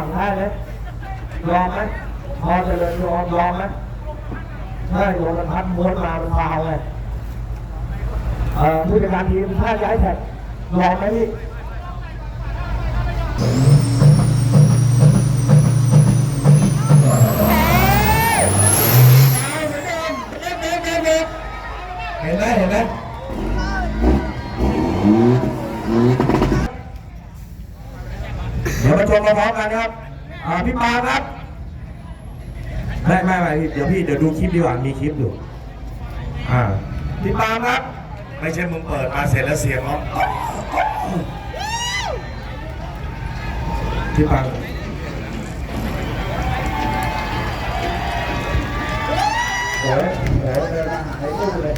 สั่งได้ไหมยอมไหมพอเจะเลยยอมยอมไหมใช่โยมมันพัดม้วนมาเป็นพาวไงเอ่อผู้จัดการทีมถ้าย้ายแท็กยอมไหมพี่ มาชมมาพร้อมกันครับอ่าพี่ปาครับไม่ไม่ไม่เดี๋ยวพี่เดี๋ยวดูคลิปดีกว่ามีคลิปอยู่อ่าพี่ปาครับไม่ใช่มึงเปิดมาเสร็จแล้วเสียงร้องก๊อกพี่ปาโอ้ยโอ้ยเดินมาหาไอ้ตู้เลย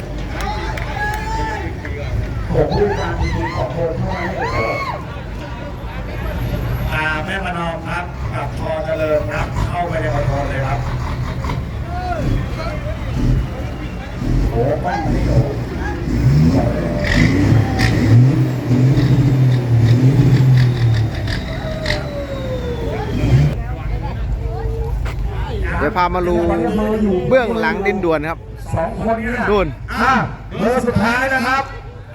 ผมดูการดีๆของคนเท่านั้นเองอ่า แม่มานอมครับกับทอเจริญครับ เข้าไปในคอนโทรลเลยครับโอ้ยปั้นไม่โอ้ยเดี๋ยวพามาดูเบื้องหลังดินด่วนครับสองคนนี้นู่นอ่าเบอร์สุดท้ายนะครับ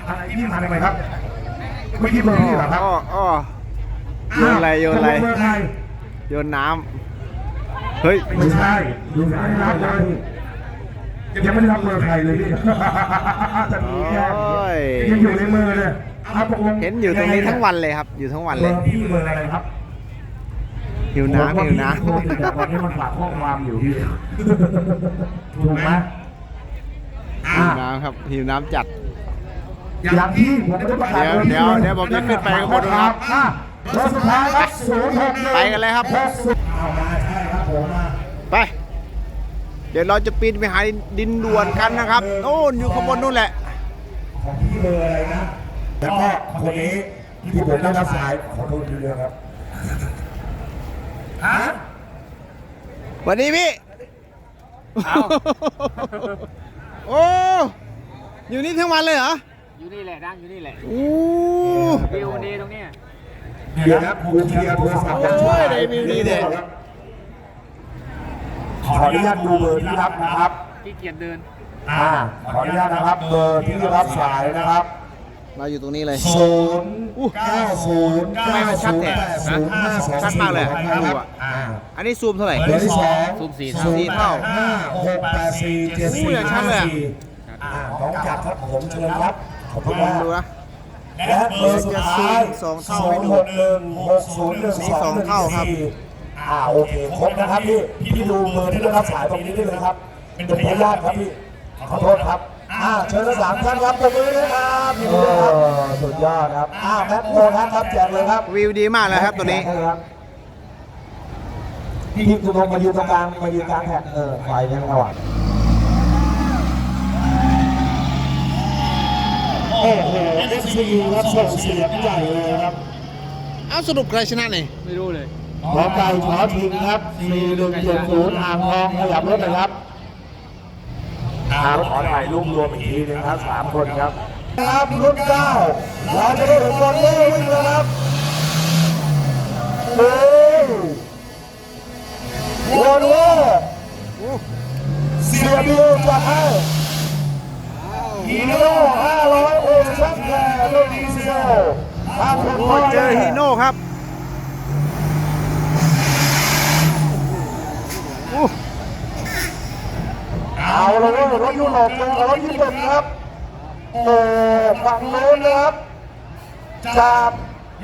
อะไรที่มาทำไมครับเมื่อกี้เบอร์นี่เหรอครับอ้ออ้อ โยนอะไรโยนอะไรจเบอร์ใครโยนน้ำเฮ้ย ไม่ใช่ดูไม่ได้รับเลยยังไม่ได้รับเบอร์ใครเลยพี่จะมีแค่โอ้ยยังอยู่ในมือเลยครับตกลงเห็นอยู่ตรงนี้ทั้งวันเลยครับ อยู่ทั้งวันเบเลอยร์พี่เบอร์อะไรครับหิวน้ำหิวน้ผมว่าพี่แต่ตอนนี้มันฝากข้อความอยู่พี่ถูกไหมำหิวน้ำครับหิวน้ำจัดอย่างที่ผมจะประกาศเดี๋ยวเดี๋ยวเดี๋ยวผมจะขึ้นไปข้างบนนะครับ อะเบอร์สุดท้ายครับศูนย์หกหนึ่งไปกันเลยครับ เอามาใช่ครับผมมาไป เดี๋ยวเราจะปีนไปหาดินด่วนกันนะครับโน่นอยู่ข้างบนนู่นแหละ ของพี่เบอร์อะไรนะ แล้วก็คนนี้ที่ผมได้รับสายขอโทษทีเดียวครับฮะวันนี้พี่ โอ้ อยู่นี่ทั้งวันเลยเหรอ อยู่นี่แหละนั่งอยู่นี่แหละ โอ้ วิวดีตรงเนี้ย เดี๋ยวนะคุณเคลียร์โทรศัพท์กันช่วยได้วิวดีเด็ดขออนุญาตดูเบอร์ที่รับนะครับ ขี้เกียจเดิน อ่า ขออนุญาตนะครับ เบอร์ที่รับสายนะครับเราอยู่ตรงนี้เลย ศูนย์เก้าศูนย์ทำไมมันชัดเนี่ยศูนย์ห้าสองชัดมากเลยครับ อ่า อันนี้ซูมเท่าไหร่ เบอร์ที่สองซูมสี่สี่เท่าห้าหกแปดสี่เจ็ดโอ้สี่ยชัห้าดเลยอะสี่อ่าน้องจัดครับผมเชิญครับ ขอบคุณมาก ดูนะ และเบอร์สุดท้ายสองเท่าศูนย์หกหนึ่งหกศูนย์หนึ่งนี่สสอองงหนึ่งเท่าครับสี่อ่าโอเคครบนะครับพี่พี่ดูเบอร์ที่ได้รับสายตรงนี้ได้เลยครับ เป็นพยานครับพี่ขอโทษครับอ่าเชิญทั้งสามท่านครับปรบมือด้วยครับยินดีด้วยครับสุดยอดครับอ้าวแม็กโมครับแจกเลยครับวิวดีมากเลยครับตัวนี้แจกเลยครับพี่คุณลงมายืนตรงกลางมายืนกลางแท็กเออไฟยังสว่าง โอ้โหเอฟซีครับส่งเสียงใหญ่เลยครับเอาสรุปใครชนะเนี่ยไม่รู้เลยขอไก่ขอทิงครับ4170อ่างทองขยับรถน่อยครับครับขอถ่ายรูปรวมอีกทีนึงครับสามคนครับครับรุ่นเก้าเราจะได้เห็นบอลเล่วิ่งแล้วครับ เอาเลยรถยุโรปเจอกับรถญี่ปุ่นครับโอ้ฝั่งโน้นนะครับจาก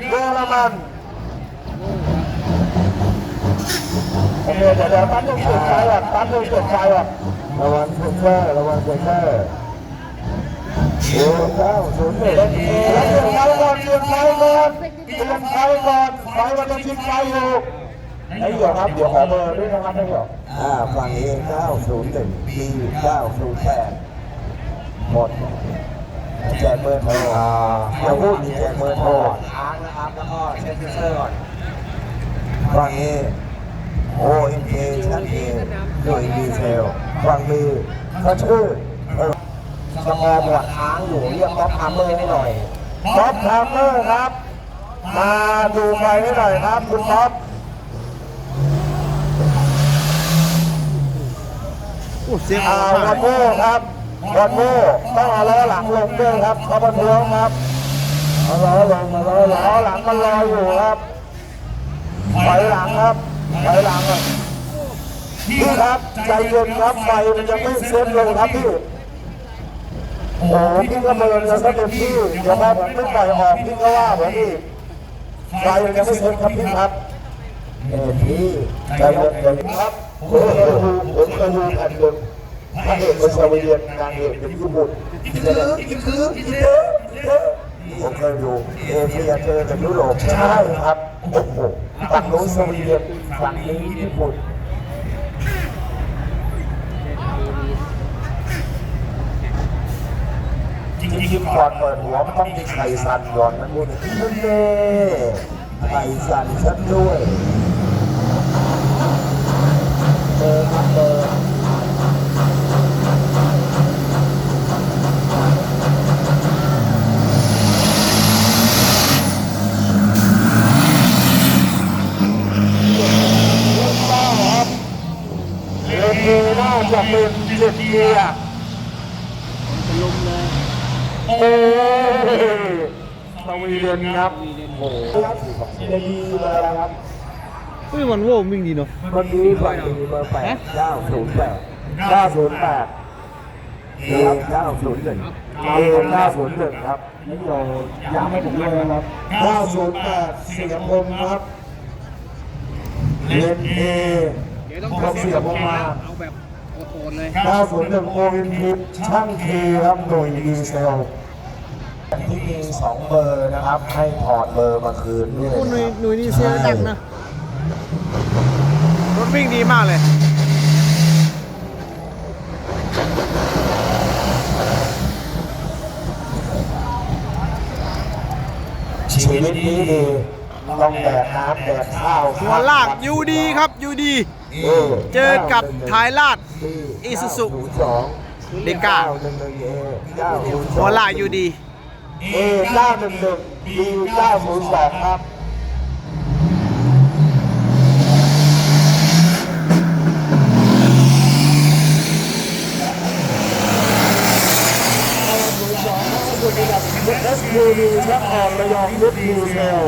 เยอรมันโอเคเดี๋ยวเดี๋ยวตั้งต้องเปิดไฟอะตั้งต้องเปิดไฟอะระวังเซ็นเซอร์ระวังเซ็นเซอร์โอ้เก้าศูนย์หนึ่งแล้วเปลี่ยนไฟก่อนเปลี่ยนไฟก่อนเปลี่ยนไฟก่อนไฟมันจะชิดไฟอยู่ไอ้เดี๋ยวครับเดี๋ยวขอเบอร์ด้วยนะครับไอ้เดี๋ยว อ่าฝั่งนี้901 B 908หมดแจกเบอร์โทรอ่าอย่าพูดมีแจกเบอร์โทรค้างนะครับแล้วก็เช็คเซอร์ก่อนฝั่งนี้โอเอ็นเอชั้นเอด้วยดีเทลฝั่งมือเขาชื่อเออสมอหมวดค้างอยู่เรียกก๊อฟอาร์เมอร์ให้หน่อยท็อปทามเมอร์ครับ มาดูไฟให้หน่อยครับคุณท็อป โอ้ เสียงออ่าอกมากวันโม่ครับวันโม่ต้องเอาล้อหลังลงด้วยครับเขาบรรทุกครับเอาล้อลงมาล้อล้อหลังมันรออยู่ครับถอยหลังครับถอยหลังครับพี่ครับใจเย็นครับไฟมันยังไม่เซ็ตลงครับพี่โอ้โหพี่ก็เมินแล้วก็เต็มที่เดี๋ยวพอผมไม่ปล่อยออกพี่ก็ว่าผมอีกไฟมันยังไม่เซ็ตครับพี่ครับเออพี่ใจเย็นๆครับ ผมเคยดูผมเคยดูแผ่นเดิมพระเอกเป็นสวีเดนนางเอกเป็นญี่ปุ่นอีกคืออีกคืออีกคือผมเคยดูเอเชียเจอจากยุโรปใช่ครับโอ้โหฝั่งโน้นสวีเดนฝั่งนี้ญี่ปุ่นจริงๆก่อนเปิดหัวมันต้องมีไข่สันก่อนนะคุณนั่นเน่ไข่สันฉันด้วย จอครับเจอเลนเอน่าจะเป็นเจ็ดเกียร์โอ้ยสวีเดนครับโอ้โหจะดีเลยครับ เฮ้ยมันโว้วิ่งดีเนาะคนนี้ฝั่งนี้เบอร์แปดเก้าศูนย์แปดเก้าศูนย์แปดเอเก้าศูนย์หนึ่งเอเก้าศูนย์หนึ่งครับนี่เราย้ำให้ผมด้วยนะครับเก้าศูนย์แปดเสียงผมครับเลนเอเดี๋ยวต้องผมเสียงผมมาเอาแบบโหดๆเลย901โอวินทิปช่างเคครับหน่วยดีเซลที่มีสองเบอร์นะครับ ให้ถอดเบอร์มาคืนด้วยโอ้หน่วยนะครับหน่วยนี้เสียงดังนะ รถวิ่งดีมากเลย ชีวิตนี้ดีต้องแดกน้ำแดกข้าวหัวลากยูดีครับยูดี เจอกับท้ายลาดอีซูซุเดก้าหัวลากยูดีเอเก้าหนึ่งหนึ่งดีเก้าศูนย์สองครับ เอสยูดีและออกระยองยุทธดีเซล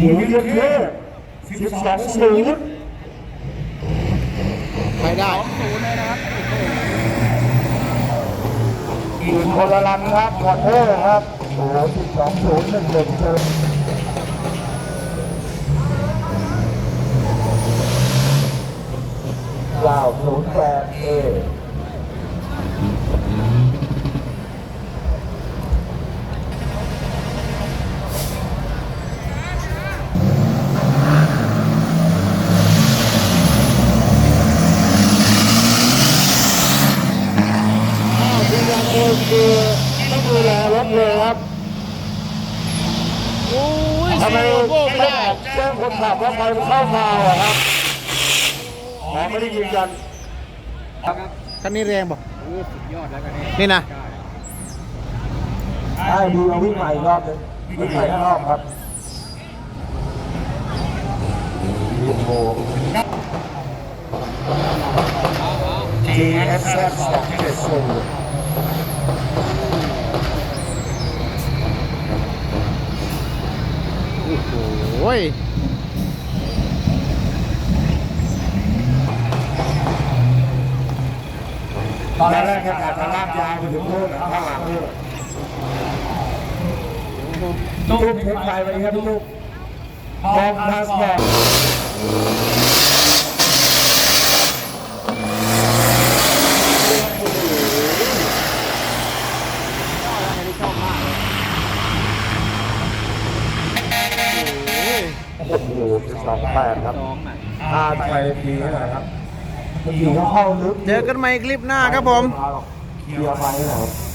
หิวเยอะเยอะสิบสองศูนย์ไปได้อีกคนละลันครับขอโทษครับโอ้สิบสองศูนย์หนึ่งหนึ่งเชิญเก้าศูนย์แปดเอ ที่ยังเองคือต้องดูแลรถเลย ครับโอ้ยทำไมเสียงโว้ไม่ไม่ได้ได้แจ้งคนขับว่าไฟมันเข้ามาอะครับอ๋อไม่ได้ยินกันคันนี้แรงป่ะโอ้สุดยอดแล้วกันนี่นี่นะใช่ดีมาวิ่งใหม่อีกรอบหนึงวิ่งใหม่อีกรอบครับโอ้โห GSZ 270 โอ้ยตอนแรกแค่ขาดลากยาวไปถึงโน่นข้างหลังนี่ตุ้มเทปไฟไปครับพี่ลูกมองทางสปอร์ต โอ้โหส องแปดครับสองน่ะอาไทยดีนะครับมันอยู่เข้าลึกเจอกันใหม่คลิปหน้าครับผม เคลียร์ไฟหน่อย